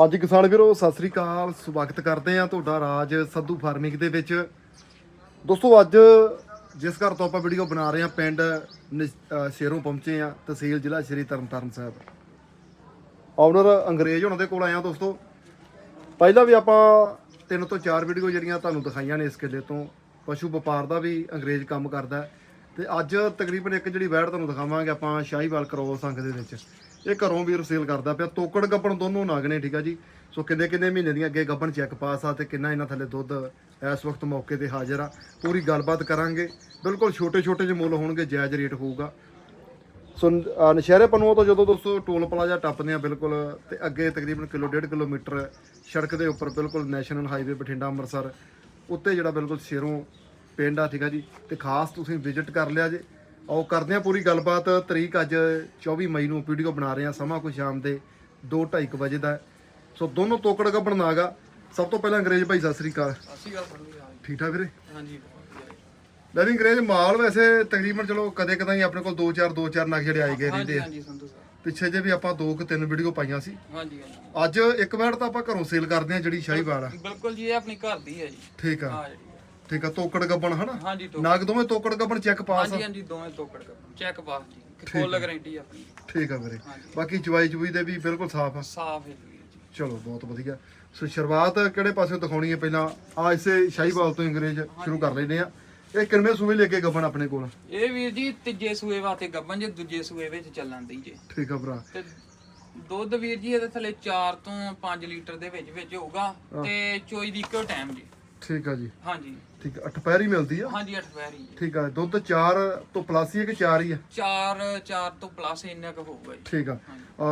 ਹਾਂਜੀ ਕਿਸਾਨ ਵੀਰੋ, ਸਤਿ ਸ੍ਰੀ ਅਕਾਲ। ਸਵਾਗਤ ਕਰਦੇ ਆ ਤੁਹਾਡਾ ਰਾਜ ਸੱਧੂ ਫਾਰਮਿੰਗ ਦੇ ਵਿੱਚ। ਦੋਸਤੋ, ਅੱਜ ਜਿਸ ਘਰ ਤੋਂ ਆਪਾਂ ਵੀਡੀਓ ਬਣਾ ਰਹੇ ਆ ਪਿੰਡ ਨਿ- ਸ਼ੇਰੋਂ ਪਹੁੰਚੇ ਆ ਤਹਿਸੀਲ ਜ਼ਿਲ੍ਹਾ ਸ਼੍ਰੀ ਤਰਨਤਾਰਨ ਸਾਹਿਬ। ਆਨਰ ਅੰਗਰੇਜ਼ ਉਹਨਾਂ ਦੇ ਕੋਲ ਆਏ ਆ ਦੋਸਤੋ। ਪਹਿਲਾਂ ਵੀ ਆਪਾਂ ਤਿੰਨ ਤੋਂ ਚਾਰ ਵੀਡੀਓ ਜਿਹੜੀਆਂ ਤੁਹਾਨੂੰ ਦਿਖਾਈਆਂ ਨੇ ਇਸ ਕਿੱਲੇ ਤੋਂ। ਪਸ਼ੂ ਵਪਾਰ ਦਾ ਵੀ ਅੰਗਰੇਜ਼ ਕੰਮ ਕਰਦਾ ਹੈ। ਤੇ ਅੱਜ ਤਕਰੀਬਨ ਇੱਕ ਜਿਹੜੀ ਵੈੜ ਤੁਹਾਨੂੰ ਦਿਖਾਵਾਂਗੇ ਆਪਾਂ, ਸ਼ਾਹੀਵਾਲ ਕਰੋਸ ਅੰਗ ਦੇ ਵਿੱਚ। ਇਹ ਘਰੋਂ ਵੀ ਰਸੇਲ ਕਰਦਾ ਪਿਆ। ਤੋਕੜ ਗੱਪਣ ਦੋਨੋਂ ਨਾਗ ਨੇ, ਠੀਕ ਆ ਜੀ। ਸੋ ਕਿੰਨੇ ਕਿੰਨੇ ਮਹੀਨੇ ਦੀਆਂ ਅੱਗੇ ਗੱਪਣ ਚੈੱਕ ਪਾਸ ਆ ਤੇ ਕਿੰਨਾ ਇਹਨਾਂ ਥੱਲੇ ਦੁੱਧ ਇਸ ਵਕਤ ਮੌਕੇ ਤੇ ਹਾਜ਼ਰ ਆ। ਪੂਰੀ ਗੱਲਬਾਤ ਕਰਾਂਗੇ। ਬਿਲਕੁਲ ਛੋਟੇ ਛੋਟੇ ਜਿਹੇ ਮੁੱਲ ਹੋਣਗੇ, ਜਾਇਜ਼ ਰੇਟ ਹੋਊਗਾ। ਸੋ ਨਸ਼ਹਿਰੇ ਪਨੂਆ ਤੋਂ ਜਦੋਂ ਦੋਸਤੋ ਟੋਲ ਪਲਾਜ਼ਾ ਟੱਪਦੇ ਆ ਬਿਲਕੁਲ ਤੇ ਅੱਗੇ ਤਕਰੀਬਨ ਕਿਲੋ ਡੇਢ ਕਿਲੋਮੀਟਰ ਸੜਕ ਦੇ ਉੱਪਰ ਬਿਲਕੁਲ ਨੈਸ਼ਨਲ ਹਾਈਵੇ ਬਠਿੰਡਾ ਅੰਮ੍ਰਿਤਸਰ ਉੱਤੇ ਜਿਹੜਾ ਬਿਲਕੁਲ ਸ਼ੇਰੋਂ ਪਿੰਡ ਆ, ਠੀਕ ਆ ਜੀ। ਤੇ ਖਾਸ ਤੁਸੀਂ ਵਿਜ਼ਿਟ ਕਰ ਲਿਆ ਜੇ। ਆਓ ਕਰਦੇ ਆ ਪੂਰੀ ਗੱਲਬਾਤ। ਤਰੀਕ ਅੱਜ 24 ਮਈ ਨੂੰ ਵੀਡੀਓ ਬਣਾ ਰਹੇ ਆ ਸਮਾਂ ਕੋਈ ਸ਼ਾਮ ਦੇ 2:30 ਵਜੇ ਦਾ। ਹੈ। ਸੋ ਦੋਨੋਂ ਤੋਕੜ ਗੱਬਣ ਨਾਗਾ ਸਭ ਤੋਂ ਪਹਿਲਾਂ ਅੰਗਰੇਜ਼ ਭਾਈ ਸਤਿ ਸ੍ਰੀ ਅਕਾਲ। ਠੀਕ ਠਾਕ ਵੀਰੇ? ਹਾਂਜੀ ਲੈ ਵੀ ਅੰਗਰੇਜ਼ ਮਾਲ ਵੈਸੇ ਤਕਰੀਬਨ ਚਲੋ ਕਦੇ ਕਦਾਈ ਆਪਣੇ ਕੋਲ 2-4 2-4 ਨਗ ਜਿਹੜੇ ਆਏ ਗਏ ਰਹਿੰਦੇ ਆ। ਹਾਂਜੀ ਸੰਧੂ ਸਾਹਿਬ। ਪਿੱਛੇ ਜੇ ਵੀ ਆਪਾਂ ਦੋ ਕਿ ਤਿੰਨ ਵੀਡੀਓ ਪਾਈਆਂ ਸੀ। ਹਾਂਜੀ ਹਾਂਜੀ। ਅੱਜ ਇੱਕ ਵਾਰ ਤਾਂ ਆਪਾਂ ਘਰੋਂ ਸੇਲ ਕਰਦੇ ਆ ਜਿਹੜੀ ਸ਼ਾਹੀਵਾਲ ਆ। ਬਿਲਕੁਲ ਜੀ ਇਹ ਆਪਣੀ ਘਰ ਦੀ ਹੈ ਜੀ। ਠੀਕ ਆ। ਹਾਂ ਜੀ। ਠੀਕ ਆ ਤੋਕੜ ਗੱਬਣ ਹਨਾ? ਹਾਂਜੀ ਨਾਗ ਦੋਵੇਂ ਤੋਕੜ ਗੱਬਣ ਚੈੱਕ ਪਾਸ ਹਾਂਜੀ ਹਾਂਜੀ ਦੋਵੇਂ ਤੋਕੜ ਕਰ ਚੈੱਕ ਪਾਸ ਜੀ। ਫੁੱਲ ਗਾਰੰਟੀ ਆਪਣੀ। ਠੀਕ ਆ ਵੀਰੇ। ਬਾਕੀ ਚਵਾਈ ਚੁਈ ਦੇ ਵੀ ਬਿਲਕੁਲ ਸਾਫ਼ ਆ। ਸਾਫ਼ ਹੈ ਜੀ। ਚਲੋ ਬਹੁਤ ਵਧੀਆ। ਸੋ ਸ਼ੁਰੂਆਤ ਕਿਹੜੇ ਪਾਸੇ ਦਿਖਾਉਣੀ ਹੈ ਪਹਿਲਾਂ? ਆ ਇਸੇ ਸ਼ਾਹੀਵਾਲ ਤੋਂ ਅੰਗਰੇਜ਼ ਸ਼ੁਰੂ ਕਰ ਲੈਨੇ ਆ। ਇਹ ਕਿੰਨੇ ਸੂਏ ਲੈ ਕੇ ਗੱਬਣ ਆਪਣੇ ਕੋਲ? ਇਹ ਵੀਰ ਜੀ ਤੀਜੇ ਸੂਏ ਵਾਸਤੇ ਗੱਬਨ ਜੇ ਦੂਜੇ ਸੂਏ ਵਿੱਚ ਚੱਲਣ ਦੀ ਜੇ। ਠੀਕ ਆ ਭਰਾ। ਤੇ ਦੁੱਧ ਵੀਰ ਜੀ ਇਹਦੇ ਥੱਲੇ 4 ਤੋਂ 5 ਲੀਟਰ ਦੇ ਵਿੱਚ ਵਿੱਚ ਹੋਊਗਾ ਤੇ ਚੋਈ ਦੀ ਇੱਕੋ ਟਾਈਮ ਜੀ। ਠੀਕ ਆ ਜੀ। ਹਾਂਜੀ। ਠੀਕ ਆ ਅਠਪੈਰੀ ਮਿਲਦੀ ਆ? ਹਾਂਜੀ ਅੱਠ ਪੈਰੀ ਠੀਕ ਆ ਦੁੱਧ 4 ਤੋਂ ਪਲੱਸ ਹੀ ਹੈ ਕਿ 4 ਹੀ ਆ? 4 4 ਤੋਂ ਪਲੱਸ ਇੰਨਾ ਕੁ ਹੋਊਗਾ ਜੀ। ਠੀਕ ਆ।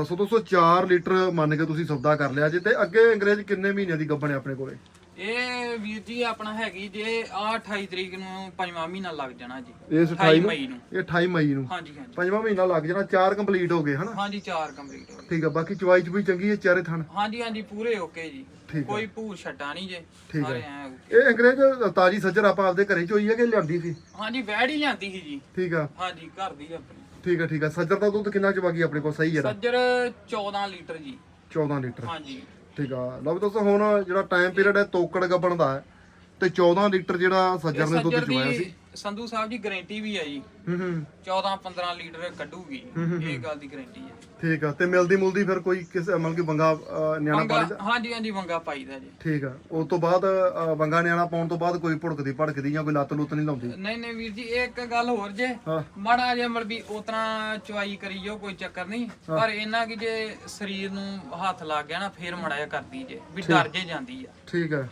ਸੋ ਦੋਸਤੋ 4 ਲੀਟਰ ਮੰਨ ਕੇ ਤੁਸੀਂ ਸੌਦਾ ਕਰ ਲਿਆ ਜੇ ਤੇ ਅੱਗੇ ਅੰਗਰੇਜ਼ ਕਿੰਨੇ ਮਹੀਨਿਆਂ ਦੀ ਗੱਬਣ ਹੈ ਆਪਣੇ ਕੋਲੇ? ਇਹ ਵੀਰ ਜੀ ਆਪਣਾ ਹੈਗੀ ਜੇ ਆ 28 ਤਰੀਕ ਨੂੰ ਪੰਜਵਾਂ ਮਹੀਨਾ ਲੱਗ ਜਾਣਾ ਜੀ। ਇਸ 28 28 ਨੂੰ? ਮਈ ਨੂੰ। ਇਹ 28 ਮਈ ਨੂੰ? ਹਾਂਜੀ ਹਾਂਜੀ। ਪੰਜਵਾਂ ਮਹੀਨਾ ਲੱਗ ਜਾਣਾ 4 ਕੰਪਲੀਟ ਹੋ ਗਏ ਹਨਾ? ਹਾਂਜੀ ਚਾਰ ਕੰਪਲੀਟ ਹੋ ਗਏ। ਠੀਕ ਆ ਬਾਕੀ ਚਵਾਈ ਚ ਵੀ ਚੰਗੀ ਹੈ ਚਾਰੇ ਥਣ? ਹਾਂਜੀ ਹਾਂਜੀ ਪੂਰੇ ਓਕੇ ਜੀ। ਕੋਈ ਭੂਰ ਛੱਟਾ ਨਹੀਂ ਜੇ। ਠੀਕ okay। ਇਹ ਅੰਗਰੇਜ਼ ਤਾਜੀ ਸੱਜਰ ਆਪਾਂ ਆਪਦੇ ਘਰੇ ਚੋਈ ਹੈ ਕਿ ਲਿਆਂਦੀ ਸੀ? ਹਾਂਜੀ ਵੈੜ ਹੀ ਲਿਆਂਦੀ ਸੀ ਜੀ। ਠੀਕ ਆ। ਹਾਂਜੀ ਘਰ ਦੀ ਆਪਣੀ। ਠੀਕ ਆ ਠੀਕ ਆ। ਸੱਜਰ ਦਾ ਦੁੱਧ ਕਿੰਨਾ ਚਵਾਗੀ ਆਪਣੇ ਕੋਲ? ਸਹੀ ਹੈ ਸੱਜਰ 14 ਲੀਟਰ ਜੀ। 14 ਲੀਟਰ। ਹਾਂਜੀ। ਠੀਕ ਆ। ਲਓ ਦੋਸਤੋ ਹੁਣ ਜਿਹੜਾ ਟਾਈਮ ਪੀਰੀਅਡ ਹੈ ਤੋਕੜ ਗੱਬਣ ਦਾ ਹੈ ਤੇ 14 ਲੀਟਰ ਜਿਹੜਾ ਸੱਜਰ ਨੇ ਦੁੱਧ ਚਵਾਇਆ ਸੀ। ਸੰਧੂ ਸਾਹਿਬ ਦੀ ਗਾਰੰਟੀ ਵੀ ਆ ਜੀ। ਹੂੰ ਹੂੰ। 14 15 ਲੀਟਰ ਕੱਢੂਗੀ। ਇਹ ਗੱਲ ਦੀ ਗਾਰੰਟੀ ਹੈ ਠੀਕ ਆ ਤੇ ਮਿਲਦੀ ਮੁਲਦੀ ਫਿਰ ਕੋਈ ਕਿਸ ਮਤਲਬ ਕਿ ਬੰਗਾ ਅਹ, ਨਿਆਣਾ ਵੰਗਾ ਪਾਲੀ ਦਾ? ਹਾਂਜੀ ਹਾਂਜੀ ਵੰਗਾ ਪਾਈਦਾ ਜੀ। ਠੀਕ ਆ ਉਸ ਤੋਂ ਬਾਅਦ ਬੰਗਾ ਨਿਆਣਾ ਪਾਉਣ ਤੋਂ ਬਾਅਦ ਕੋਈ ਭੁੜਕਦੀ ਭੜਕਦੀ ਜਾਂ ਕੋਈ ਲੱਤ ਲੁੱਤ ਨਹੀਂ ਲਾਉਂਦੀ? ਨਹੀਂ ਨਹੀਂ ਵੀਰ ਜੀ ਇੱਕ ਗੱਲ ਹੋਰ ਜੇ। ਹਾਂ। ਮਾੜਾ ਜਿਹਾ ਮਤਲਬ ਵੀ ਉਤਨਾ ਚਵਾਈ ਕਰੀ ਜਾਓ ਕੋਈ ਚੱਕਰ ਨਹੀਂ। ਪਰ ਇਹਨਾਂ ਕਿ ਜੇ ਸਰੀਰ ਨੂੰ ਹੱਥ ਲੱਗ ਗਿਆ ਨਾ ਫੇਰ ਮਾੜਾ ਜਿਹਾ ਕਰਦੀ ਜੇ ਵੀ ਡਰ ਜੇ ਜਾਂਦੀ ਆ। ਠੀਕ ਆ।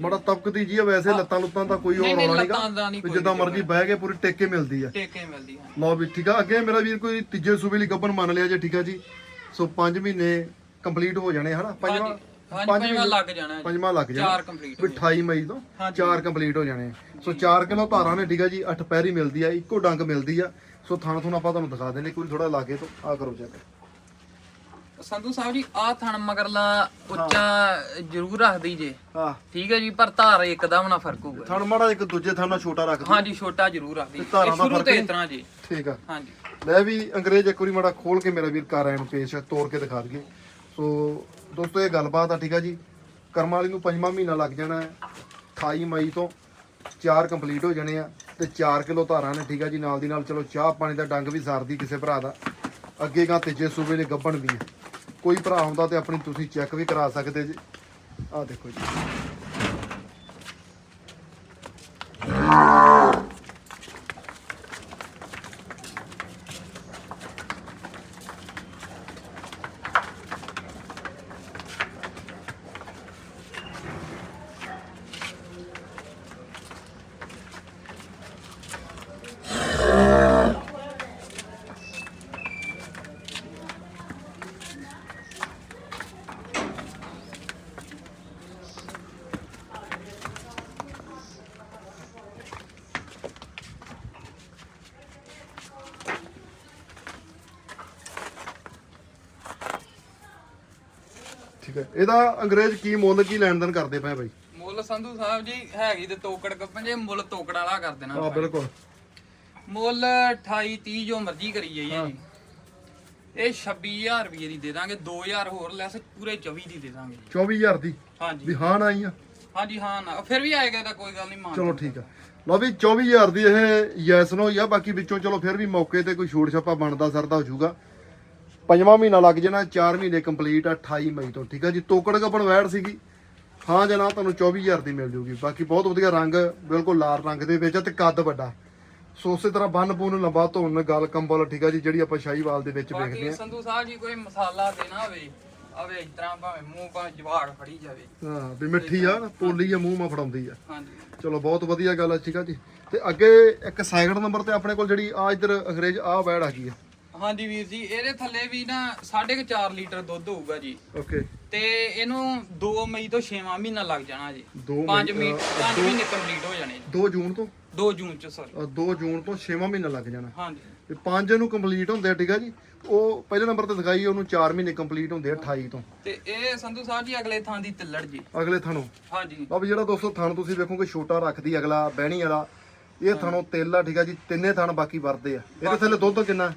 ਬੜਾ ਤਪਕਦੀ ਜੀ ਆ ਵੈਸੇ ਲੱਤਾਂ ਲੁੱਤਾਂ ਦਾ ਕੋਈ ਨਹੀਂ ਹੋਰ ਨਹੀਂ ਰੌਲਾ ਲੱਤਾਂ ਦਾ ਨਹੀਂ ਕੋਈ ਜਿੱਦਾਂ ਮਰਜ਼ੀ ਬਹਿ ਕੇ ਪੂਰੀ ਟੇਕੇ ਮਿਲਦੀ ਆ। ਟੇਕੇ ਮਿਲਦੀ ਹਾਂ ਲਓ ਵੀ ਠੀਕ ਆ ਅੱਗੇ ਮੇਰਾ ਵੀਰ ਕੋਈ ਤੀਜੇ ਸੂਬੇ ਲਈ ਗੱਬਨ ਮੰਨ ਲਿਆ ਜੇ ਠੀਕ ਆ ਜੀ। ਸੋ 5 ਮਹੀਨੇ ਕੰਪਲੀਟ ਹੋ ਜਾਣੇ ਹਨਾ ਪੰਜਵਾਂ ਹਾਂਜੀ ਪੰਜਵਾਂ ਲੱਗ ਜਾਣਾ ਜੀ। ਪੰਜਵਾਂ ਲੱਗ ਜਾਣਾ। ਚਾਰ ਕੰਪਲੀਟ ਵੀ 28 ਮਈ ਤੋਂ ਹਾਂਜੀ। 4 ਕੰਪਲੀਟ ਹੋ ਜਾਣੇ। ਸੋ 4 ਕਿਲੋ ਧਾਰਾਂ ਨੇ ਠੀਕ ਆ ਜੀ 8 ਪੈਰੀ ਮਿਲਦੀ ਆ ਇੱਕੋ ਡੰਗ ਮਿਲਦੀ ਆ। ਸੋ ਥਾਣ ਥੁਣ ਆਪਾਂ ਤੁਹਾਨੂੰ ਦਿਖਾ ਦੇਣੇ ਕੋਈ ਥੋੜਾ ਲਾਗੇ ਤੋਂ ਆ ਕਰੋ ਚੈੱਕ ਸੰਧੂ ਸਾਹਿਬ ਜੀ ਆ ਥਣ ਮਗਰਲਾ ਉੱਚਾ ਜ਼ਰੂਰ ਰੱਖਦੀ ਜੇ। ਹਾਂ। ਠੀਕ ਹੈ ਜੀ ਪਰ ਧਾਰ ਇੱਕਦਮ ਨਾ ਫ਼ਰਕ ਹੋਊਗਾ। ਥਣ ਮਾੜਾ ਇੱਕ ਦੂਜੇ ਥਾਂ ਨਾਲ ਛੋਟਾ ਰੱਖ ਦਿਓ। ਹਾਂਜੀ ਛੋਟਾ ਜ਼ਰੂਰ ਰੱਖਦੀ ਇਹ ਸ਼ੁਰੂ ਤੋਂ? ਇਸ ਤਰ੍ਹਾਂ ਜੀ। ਠੀਕ ਆ। ਹਾਂਜੀ। ਲੈ ਵੀ ਅੰਗਰੇਜ਼ ਇੱਕ ਵਾਰੀ ਮਾੜਾ ਖੋਲ ਕੇ ਮੇਰਾ ਵੀਰ ਘਰ ਆਇਆ ਨੂੰ ਪੇਸ਼ ਤੋੜ ਕੇ ਦਿਖਾ ਦਈਏ। ਸੋ ਦੋਸਤੋ ਇਹ ਗੱਲਬਾਤ ਆ ਠੀਕ ਆ ਜੀ। ਕਰਮ ਵਾਲੀ ਨੂੰ ਪੰਜਵਾਂ ਮਹੀਨਾ ਲੱਗ ਜਾਣਾ ਹੈ। 28 ਮਈ ਤੋਂ 4 ਕੰਪਲੀਟ ਹੋ ਜਾਣੇ ਆ ਤੇ 4 ਕਿਲੋ ਧਾਰਾਂ ਨੇ ਠੀਕ ਆ ਜੀ ਨਾਲ ਦੀ ਨਾਲ ਚਲੋ ਚਾਹ ਪਾਣੀ ਦਾ ਡੰਗ ਵੀ ਸਾਰਦੀ ਕਿਸੇ ਭਰਾ ਦਾ। ਅੱਗੇ ਗਾ ਤੀਜੇ ਸੂਬੇ ਦੇ ਗੱਬਣ ਵੀ ਹੈ ਕੋਈ ਭਰਾ ਹੁੰਦਾ ਤੇ ਆਪਣੀ ਤੁਸੀਂ ਚੈੱਕ ਵੀ ਕਰਾ ਸਕਦੇ ਜੀ। ਆਹ ਦੇਖੋ ਜੀ। ਠੀਕ ਹੈ। ਇਹਦਾ ਅੰਗਰੇਜ਼ ਕੀ ਮੁੱਲ ਕੀ ਲੈਣ ਦੇਣ ਕਰਦੇ ਪਏ ਬਾਈ? ਮੁੱਲ ਸੰਧੂ ਸਾਹਿਬ ਜੀ ਹੈਗੀ ਤੇ ਤੋਕੜ ਕੱਪਨ ਜੇ ਮੁੱਲ ਤੋਕੜ ਵਾਲਾ ਕਰ ਦੇਣਾ ਹਾਂ ਬਿਲਕੁਲ। ਮੁੱਲ 28 30 ਜੋ ਮਰਜ਼ੀ ਕਰੀ ਜਾਈਏ ਜੀ। ਇਹ 26000 ਰੁਪਏ ਦੀ ਦੇ ਦਾਂਗੇ 2000 ਹੋਰ ਲੈਸ ਪੂਰੇ 24 ਦੀ ਦੇ ਦਾਂਗੇ 24000 ਦੀ? ਹਾਂਜੀ। ਵੀ ਹਾਂ ਨਾ ਆਈ ਆ? ਹਾਂਜੀ ਹਾਂ ਨਾ। ਫਿਰ ਵੀ ਆਏਗਾ ਤਾਂ ਕੋਈ ਗੱਲ ਨਹੀਂ ਮਾਨ ਚਲੋ ਠੀਕ ਆ। ਲਓ ਵੀ 24000 ਦੀ ਇਹ ਯੈਸ ਨੋ ਹੀ ਆ। ਬਾਕੀ ਵਿੱਚੋਂ ਚਲੋ ਫਿਰ ਵੀ ਮੌਕੇ ਤੇ ਕੋਈ ਛੂਟ ਛਾਪਾ ਬਣਦਾ ਸਰਦਾ ਹੋ ਜਾਊਗਾ। ਪੰਜਵਾਂ ਮਹੀਨਾ ਲੱਗ ਜਾਣਾ 4 ਮਹੀਨੇ ਕੰਪਲੀਟ ਆ 28 ਮਈ ਤੋਂ ਠੀਕ ਆ ਜੀ? ਤੋਕੜ ਕੱਪਣ ਵੈੜ ਸੀਗੀ। ਹਾਂ ਜਨਾ ਤੁਹਾਨੂੰ 24000 ਦੀ ਮਿਲ ਜੂਗੀ। ਬਾਕੀ ਬਹੁਤ ਵਧੀਆ ਰੰਗ ਬਿਲਕੁਲ ਲਾਲ ਰੰਗ ਦੇ ਵਿੱਚ ਤੇ ਕੱਦ ਵੱਡਾ। ਸੋ ਉਸੇ ਤਰ੍ਹਾਂ ਬੰਨ ਬੂਨ ਲੰਬਾ ਧੁੰਨ ਗਲ ਕੰਬਲ ਠੀਕ ਆ ਜੀ ਜਿਹੜੀ ਆਪਾਂ ਸ਼ਾਹੀਵਾਲ ਦੇ ਵਿੱਚ ਵੇਖਦੇ ਆ। ਸੰਧੂ ਸਾਹਿਬ ਜੀ ਕੋਈ ਮਸਾਲਾ ਦੇਣਾ ਹੋਵੇ ਆਵੇ ਇਸ ਤਰ੍ਹਾਂ ਭਾਵੇਂ ਮੂੰਹ ਭਾਵੇਂ ਜਵਾੜ ਫੜੀ ਜਾਵੇ। ਹਾਂ ਵੀ ਮਿੱਠੀ ਆ ਨਾ, ਪੋਲੀ ਆ ਮੂੰਹ ਮਾ ਫੜਾਉਂਦੀ ਆ। ਹਾਂਜੀ। ਚਲੋ ਬਹੁਤ ਵਧੀਆ ਗੱਲ ਆ ਠੀਕ ਆ ਜੀ। ਤੇ ਅੱਗੇ ਇੱਕ ਸੈਕਿੰਡ ਨੰਬਰ ਤੇ ਆਪਣੇ ਕੋਲ ਜਿਹੜੀ ਆ ਇਧਰ ਅੰਗਰੇਜ਼ ਆ ਵੈੜ ਆ ਗਈ ਆ। ਹਾਂਜੀ ਵੀਰ ਜੀ ਇਹਦੇ ਥੱਲੇ ਵੀ ਨਾ 4.5 ਲੀਟਰ ਦੁੱਧ ਹੋਊਗਾ ਜੀ। ਓਕੇ। ਤੇ ਇਹਨੂੰ 2 ਮਈ ਤੋਂ 6ਵਾਂ ਮਹੀਨਾ ਲੱਗ ਜਾਣਾ ਜੀ। ਦੋ 5 ਮਈ, ਮਹੀਨੇ ਅਹ, 5 ਮਹੀਨੇ ਕੰਪਲੀਟ ਹੋ ਜਾਣੇ 2 ਜੂਨ ਤੋਂ? 2 ਜੂਨ ਚ ਸਰ। 2 ਜੂਨ ਤੋਂ 6ਵਾਂ ਮਹੀਨਾ ਲੱਗ ਜਾਣਾ। ਹਾਂਜੀ। ਤੇ 5 ਨੂੰ ਕੰਪਲੀਟ ਹੁੰਦੇ ਠੀਕ ਆ ਜੀ? ਉਹ ਪਹਿਲੇ ਨੰਬਰ ਤੇ ਦਿਖਾਈ ਉਹਨੂੰ 4 ਮਹੀਨੇ ਕੰਪਲੀਟ ਹੁੰਦੇ ਆ 28 ਤੋਂ। ਤੇ ਇਹ ਸੰਧੂ ਸਾਹਿਬ ਜੀ ਅਗਲੇ ਥਾਂ ਦੀ ਤਿੱਲੜ ਜੀ। ਅਗਲੇ ਥਣੋਂ? ਹਾਂਜੀ। ਬਾਬ ਜਿਹੜਾ ਦੋਸਤੋ ਥਣ ਤੁਸੀਂ ਵੇਖੋਗੇ ਛੋਟਾ ਰੱਖਦੀ ਅਗਲਾ ਬਹਿਣੀ ਵਾਲਾ। ਇਹ ਥਣੋਂ ਤਿਲ ਆ ਠੀਕ ਆ ਜੀ? ਤਿੰਨੇ ਥਣ ਬਾਕੀ ਵਰਦੇ ਆ। ਇਹਦੇ ਥੱਲੇ ਦੁੱਧ ਕਿੰਨਾ?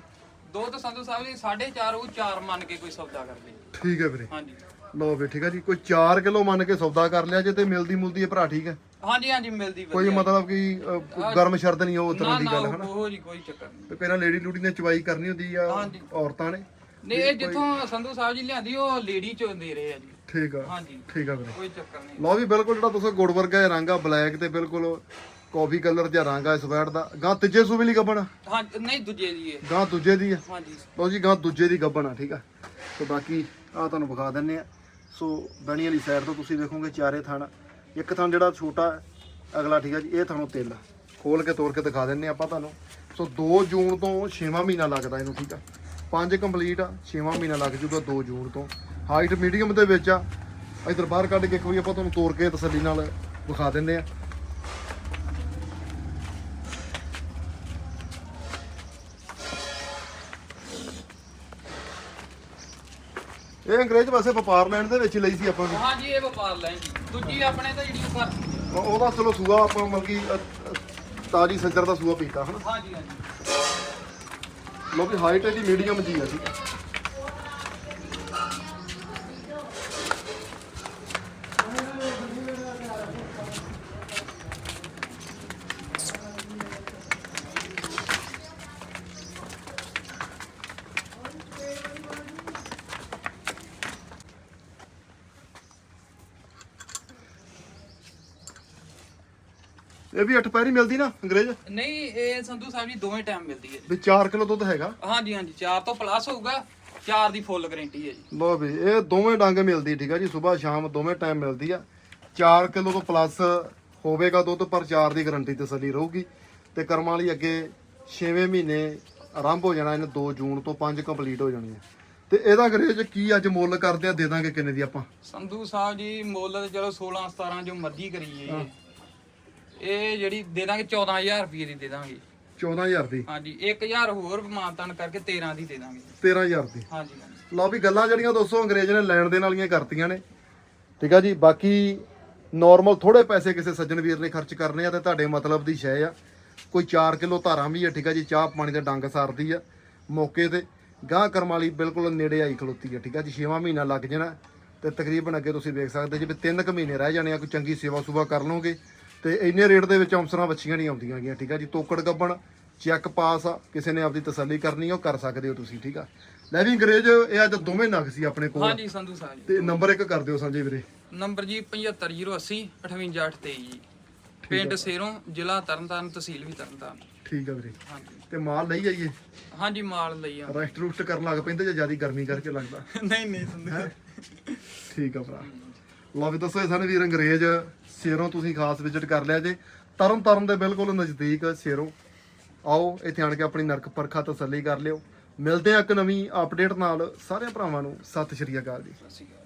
ਦੁੱਧ ਸੰਧੂ ਸਾਹਿਬ ਜੀ 4.5 ਉਹ 4 ਮੰਨ ਕੇ ਕੋਈ ਸੌਦਾ ਕਰਦੇ ਠੀਕ ਹੈ ਵੀਰੇ। ਹਾਂਜੀ। ਲਓ ਵੀ ਠੀਕ ਆ ਜੀ ਕੋਈ 4 ਕਿਲੋ ਮੰਨ ਕੇ ਸੌਦਾ ਕਰ ਲਿਆ ਜੇ ਤੇ ਮਿਲਦੀ ਮੁਲਦੀ ਹੈ ਭਰਾ ਠੀਕ ਹੈ? ਹਾਂਜੀ ਹਾਂਜੀ ਮਿਲਦੀ ਕੋਈ ਵਧੀਆ। ਮਤਲਬ ਕਿ ਅ, ਗਰਮ ਸ਼ਰਦ ਨਹੀਂ ਉਹ ਨਾ ਤਰ੍ਹਾਂ ਦੀ ਨਾ ਗੱਲ ਹਨਾ? ਉਹ ਜੀ ਕੋਈ ਚੱਕਰ ਨਹੀਂ। ਤੇ ਪਹਿਲਾਂ ਲੇਡੀ ਲੂਡੀ ਨੇ ਚਵਾਈ ਕਰਨੀ ਹੁੰਦੀ ਆ ਹਾਂਜੀ। ਔਰਤਾਂ ਨੇ। ਨਹੀਂ ਇਹ ਜਿੱਥੋਂ ਸੰਧੂ ਸਾਹਿਬ ਜੀ ਲਿਆਂਦੀ ਉਹ ਲੇਡੀ ਚੋਂ ਦੇ ਰਹੇ ਆ ਜੀ। ਠੀਕ ਆ ਹਾਂਜੀ। ਠੀਕ ਆ ਵੀਰੇ। ਕੋਈ ਚੱਕਰ ਨਹੀਂ। ਲਓ ਵੀ ਬਿਲਕੁਲ ਜਿਹੜਾ ਤੁਸੀਂ ਗੁੜ ਵਰਗਾ ਇਹ ਰੰਗ ਆ ਬਲੈਕ ਤੇ ਬਿਲਕੁਲ ਕਾਫੀ ਕਲਰ ਜਿਹਾ ਰੰਗ ਆ ਇਸ ਵੈਟ ਦਾ। ਗਾਂ ਤੀਜੇ ਸੂਬੇ ਲਈ ਗੱਬਣ ਹਾਂ ਨਹੀਂ ਦੂਜੇ ਦੀ ਇਹ ਗਾਂ ਦੂਜੇ ਦੀ ਆ? ਹਾਂਜੀ। ਲਓ ਜੀ ਗਾਂ ਦੂਜੇ ਦੀ ਗੱਬਣ ਆ ਠੀਕ ਆ। ਤੇ ਬਾਕੀ ਆ ਤੁਹਾਨੂੰ ਵਿਖਾ ਦਿੰਨੇ ਆ। ਸੋ ਬਣੀ ਵਾਲੀ ਸਾਈਡ ਤੋਂ ਤੁਸੀਂ ਵੇਖੋਗੇ ਚਾਰੇ ਥਣ। ਇੱਕ ਥਣ ਜਿਹੜਾ ਛੋਟਾ ਹੈ, ਅਗਲਾ ਠੀਕ ਆ ਜੀ ਇਹ ਥਣੋਂ ਤਿਲ। ਖੋਲ ਕੇ ਤੋੜ ਕੇ ਦਿਖਾ ਦਿੰਨੇ ਆਪਾਂ ਤੁਹਾਨੂੰ। ਸੋ 2 ਜੂਨ ਤੋਂ 6ਵਾਂ ਮਹੀਨਾ ਲੱਗਦਾ ਇਹਨੂੰ ਠੀਕ ਆ। 5 ਕੰਪਲੀਟ ਆ 6ਵਾਂ ਮਹੀਨਾ ਲੱਗ ਜੂਗਾ 2 ਜੂਨ ਤੋਂ। ਹਾਈਟ ਮੀਡੀਅਮ ਦੇ ਵਿੱਚ ਆ। ਇਧਰ ਬਾਹਰ ਕੱਢ ਕੇ ਇੱਕ ਵਾਰੀ ਆਪਾਂ ਤੁਹਾਨੂੰ ਤੋੜ ਕੇ ਤਸੱਲੀ ਨਾਲ ਵਿਖਾ ਦਿੰਨੇ ਆ। ਇਹ ਅੰਗਰੇਜ਼ ਵੈਸੇ ਵਪਾਰ ਲੈਣ ਦੇ ਵਿੱਚ ਹੀ ਲਈ ਸੀ ਆਪਾਂ ਨੇ ਹਾਂਜੀ ਇਹ ਵਪਾਰ ਲੈਣ ਜੀ। ਦੂਜੀ ਆਪਣੇ ਤਾਂ ਜਿਹੜੀ ਉਹ- ਉਹਦਾ ਚਲੋ ਸੂਆ ਆਪਾਂ ਮਤਲਬ ਕਿ ਅ, ਅ, ਤਾਜੀ ਸੱਜਰ ਦਾ ਸੂਆ ਪੀਤਾ ਹਨਾ? ਹਾਂਜੀ ਹਾਂਜੀ। ਲੋ ਵੀ ਹਾਈਟ ਇਹਦੀ ਮੀਡੀਅਮ ਜੀ ਆ ਠੀਕ ਇਹ ਵੀ ਅੱਠ ਪੈਰੀ ਮਿਲਦੀ ਨਾ ਅੰਗਰੇਜ਼? ਨਹੀਂ ਇਹ ਸੰਧੂ ਸਾਹਿਬ ਜੀ ਦੋਵੇਂ ਟਾਈਮ ਮਿਲਦੀ ਹੈ ਵੀ 4 ਕਿਲੋ ਦੁੱਧ ਹੈਗਾ? ਹਾਂਜੀ ਹਾਂਜੀ 4 ਤੋਂ ਪਲੱਸ ਹੋਊਗਾ 4 ਦੀ ਫੁੱਲ ਗਾਰੰਟੀ ਹੈ ਜੀ। ਲੋ ਵੀ ਇਹ ਦੋਵੇਂ ਡੰਗ ਮਿਲਦੀ ਠੀਕ ਆ ਜੀ ਸਵੇਰ ਸ਼ਾਮ ਦੋਵੇਂ ਟਾਈਮ ਮਿਲਦੀ ਆ। 4 ਕਿਲੋ ਤੋਂ ਪਲੱਸ ਹੋਵੇਗਾ ਦੁੱਧ ਪਰ 4 ਦੀ ਗਾਰੰਟੀ ਤਸੱਲੀ ਰਹੂਗੀ। ਤੇ ਕਰਮਾਂ ਵਾਲੀ ਅੱਗੇ 6ਵੇਂ ਮਹੀਨੇ ਆਰੰਭ ਹੋ ਜਾਣਾ ਇਹਨੇ 2 ਜੂਨ ਤੋਂ 5 ਕੰਪਲੀਟ ਹੋ ਜਾਣੀ ਹੈ ਤੇ ਇਹਦਾ ਗਰੇਜ ਕੀ ਅੱਜ ਮੁੱਲ ਕਰਦੇ ਆ ਦੇ ਦਾਂਗੇ ਕਿੰਨੇ ਦੀ ਆਪਾਂ? ਸੰਧੂ ਸਾਹਿਬ ਜੀ ਮੁੱਲ ਤੇ ਚਲੋ 16 17 ਜੋ ਮਰਜ਼ੀ ਕਰੀਏ ਜੀ। ਇਹ ਜਿਹੜੀ ਦੇ ਦਾਂਗੇ 14000 ਰੁਪਏ ਦੀ ਦੇ ਦਾਂਗੇ 14000 ਦੀ? ਹਾਂਜੀ 1000 ਹੋਰ ਮਾਨਤਾਨ ਕਰਕੇ 13 ਦੀ ਦੇ ਦਾਂਗੇ 13000 ਦੀ? ਹਾਂਜੀ ਹਾਂਜੀ। ਲਓ ਵੀ ਗੱਲਾਂ ਜਿਹੜੀਆਂ ਦੋਸਤੋ ਅੰਗਰੇਜ਼ ਨੇ ਲੈਣ ਦੇਣ ਵਾਲੀਆਂ ਕਰਤੀਆਂ ਨੇ। ਠੀਕ ਆ ਜੀ ਬਾਕੀ ਨਾਰਮਲ ਥੋੜੇ ਪੈਸੇ ਕਿਸੇ ਸੱਜਣ ਵੀਰ ਨੇ ਖਰਚ ਕਰਨੇ ਆ ਤੇ ਤੁਹਾਡੇ ਮਤਲਬ ਦੀ ਸ਼ੈ ਆ। ਕੋਈ 4 ਕਿਲੋ ਧਾਰਾਂ ਵੀ ਆ ਠੀਕ ਆ ਜੀ ਚਾਹ ਪਾਣੀ ਦੇ ਡੰਗ ਸਾਰਦੀ ਆ ਮੌਕੇ ਤੇ। ਗਾਂ ਕਰਮ ਵਾਲੀ ਬਿਲਕੁਲ ਨੇੜੇ ਆਈ ਖਲੋਤੀ ਆ ਠੀਕ ਆ ਜੀ 6ਵਾਂ ਮਹੀਨਾ ਲੱਗ ਜਾਣਾ ਤੇ ਤਕਰੀਬਨ ਅੱਗੇ ਤੁਸੀਂ ਵੇਖ ਸਕਦੇ ਜੀ ਵੀ 3 ਕੁ ਮਹੀਨੇ ਰਹਿ ਜਾਣੇ ਆ ਕੋਈ ਚੰਗੀ ਸੇਵਾ ਸੁਭਾ ਕਰ ਲਓਗੇ। ਤੇ ਇੰਨੇ ਰੇਟ ਦੇ ਵਿੱਚ ਅਮਸਰਾਂ ਬੱਚੀਆਂ ਨਹੀਂ ਆਉਂਦੀਆਂ ਗੀਆਂ ਠੀਕ ਆ ਜੀ? ਤੋਕੜ ਗੱਬਣ ਚੈੱਕ ਪਾਸ ਆ ਕਿਸੇ ਨੇ ਆਪਦੀ ਤਸੱਲੀ ਕਰਨੀ ਆ ਉਹ ਕਰ ਸਕਦੇ ਹੋ ਤੁਸੀਂ ਠੀਕ ਆ? ਲੈ ਵੀ ਅੰਗਰੇਜ਼ ਇਹ ਅੱਜ ਦੋਵੇਂ ਨਗ ਸੀ ਆਪਣੇ ਕੋਲ। ਹਾਂਜੀ ਸੰਧੂ ਸਾਹਿਬ ਜੀ। ਤੇ ਨੰਬਰ ਇੱਕ ਕਰ ਦਿਓ ਸੰਜੇ ਵੀਰੇ। ਨੰਬਰ ਜੀ 75080 58823 ਜੀ। ਪਿੰਡ ਸੇਰੋਂ ਜ਼ਿਲ੍ਹਾ ਤਰਨਤਾਰਨ ਤਹਿਸੀਲ ਵੀ ਤਰਨਤਾਰਨ। ਠੀਕ ਆ ਵੀਰੇ। ਹਾਂਜੀ। ਤੇ ਮਾਲ ਲਈ ਜਾਈਏ ਹਾਂਜੀ ਮਾਲ ਲਈ ਆ। ਰੈਸਟ ਰੂਸਟ ਕਰਨ ਲੱਗ ਪੈਂਦੇ ਜੇ ਜ਼ਿਆਦਾ ਗਰਮੀ ਕਰਕੇ ਲੱਗਦਾ? ਨਹੀਂ ਨਹੀਂ ਸੰਧੂ ਠੀਕ ਆ ਭਰਾ। ਲਓ ਵੀ ਦੱਸੋ ਇਹ ਸਾਨੂੰ ਵੀਰ ਅੰਗਰੇਜ਼ ਸ਼ੇਰੋਂ ਤੁਸੀਂ ਖਾਸ ਵਿਜ਼ਿਟ ਕਰ ਲਿਆ ਜੇ। ਤਰਨ ਤਾਰਨ ਦੇ ਬਿਲਕੁਲ ਨਜ਼ਦੀਕ ਸ਼ੇਰੋਂ। ਆਓ, ਇੱਥੇ ਆਣ ਕੇ ਆਪਣੀ ਨਰਕ ਪਰਖਾ ਤਸੱਲੀ ਕਰ ਲਿਓ। ਮਿਲਦੇ ਆ ਇੱਕ ਨਵੀਂ ਅਪਡੇਟ ਨਾਲ। ਸਾਰਿਆਂ ਭਰਾਵਾਂ ਨੂੰ ਸਤਿ ਸ਼੍ਰੀ ਅਕਾਲ ਜੀ। ਸਤਿ ਸ਼੍ਰੀ ਅਕਾਲ।